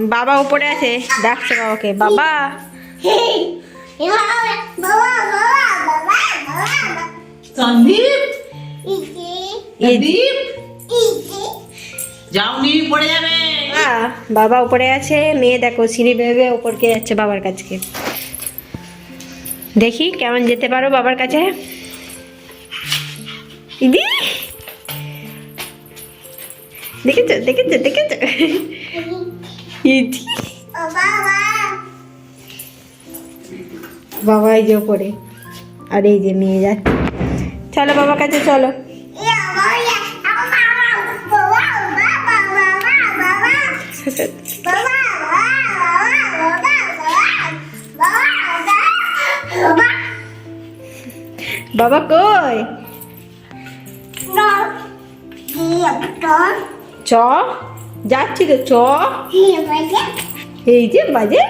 বাবা উপরে আছে ডাকছে বাবাকে। বাবা। বাবা সন্দীপ? পড়ে যাবে। উপরে আছে মেয়ে দেখো সিঁড়ি ভেবে উপরকে যাচ্ছে বাবার কাছে দেখি কেমন যেতে পারো বাবার কাছে। ইদি দেখেছ দেখেছ দেখেছ বাবা বাবা এই যে উপরে। আর এই যে মেয়ে যাচ্ছে। চলো বাবার কাছে চলো। বাবা বাবা বাবা বাবা বাবা বাবা বাবা কই চ। যাচ্ছি তো চ। এই যে বাজে।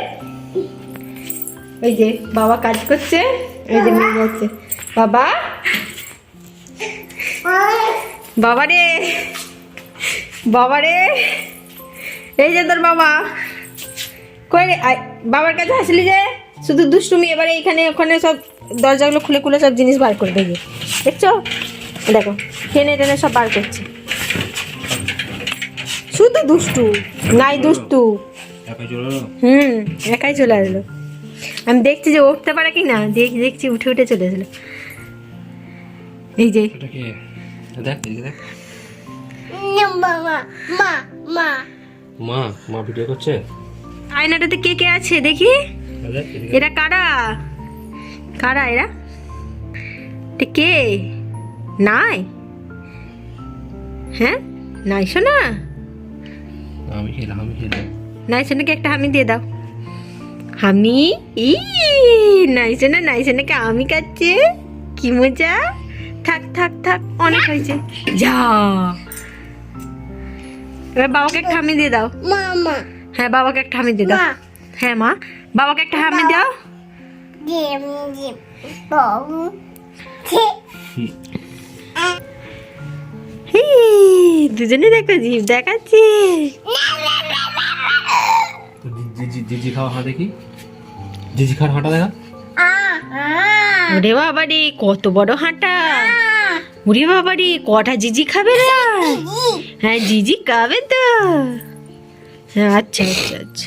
ওই যে বাবা কাজ করছে এই যে মেয়ে যাচ্ছে বাবা। বাবা রে বাবা রে। এই যে তোর বাবা। কই রে বাবার কাছে আসলি যে? শুধু দুষ্টুমি এবারে এখানে ওখানে সব দরজাগুলো খুলে খুলে সব জিনিস বার করে দেবে দেখছ? দেখো টেনে টেনে সব বার করছে। শুধু দুষ্টু। নাই দুষ্টু। হুম একাই চলে আসলো। আমি দেখছি যে উঠতে পারে কি না দেখ দেখছি উঠে উঠে চলে আসলো। এই যে। মা মা ভিডিও করছে? আয়নাটাতে কে কে আছে দেখি? দেখ। এরা কারা? কারা এরা? এটা কে? নাই? হ্যাঁ? নাই শোনা? আমি খেলাম আমি খেলাম নাই শোনাকে একটা হামি দিয়ে দাও। হামি? ই নাই শোনা নাই শোনাকে আমি কাচ্ছে কি মজা? থাক থাক থাক অনেক হয়েছে। যা। এবার বাবাকে একটা হামি দিয়ে দাও। Mama, হ্যাঁ বাবাকে একটা হামি দিয়ে দাও। হ্যাঁ মা। বাবাকে একটা হামি দাও। দুজনে দেখো জিভ দেখাচ্ছে। তো জিজি জিজি খাওয়া হাঁ দেখি। জিজি খাওয়ার হাঁটা দেখা। ওরে বাবা রে কত বড় হাঁটা। ওরে বাবা রে কটা জিজি খাবে রে হ্যাঁ জিজি খাবে তো। হ্যাঁ আচ্ছা আচ্ছা। আচ্ছা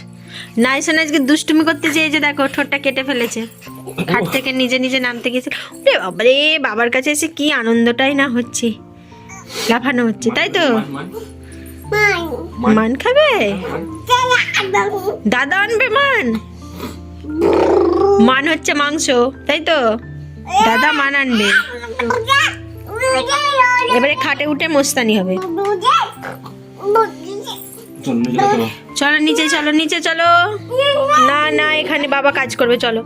নাইসন আজকে দুষ্টুমি করতে চেয়েছে দেখো ঠোঁটটা কেটে ফেলেছে। খাট থেকে নিজে নিজে নামতে গেছে ওরে বাবা রে বাবার কাছে এসে কি আনন্দটাই না হচ্ছে। লাফানো হচ্ছে তাই তো? মান। খাবে? দাদা আনবে মান? মান হচ্ছে মাংস তাই তো? দাদা মান আনবে। এবারে খাটে উঠে মোস্তানি হবে। চলো নিচে চলো নিচে চলো। না না এখানে বাবা কাজ করবে চলো।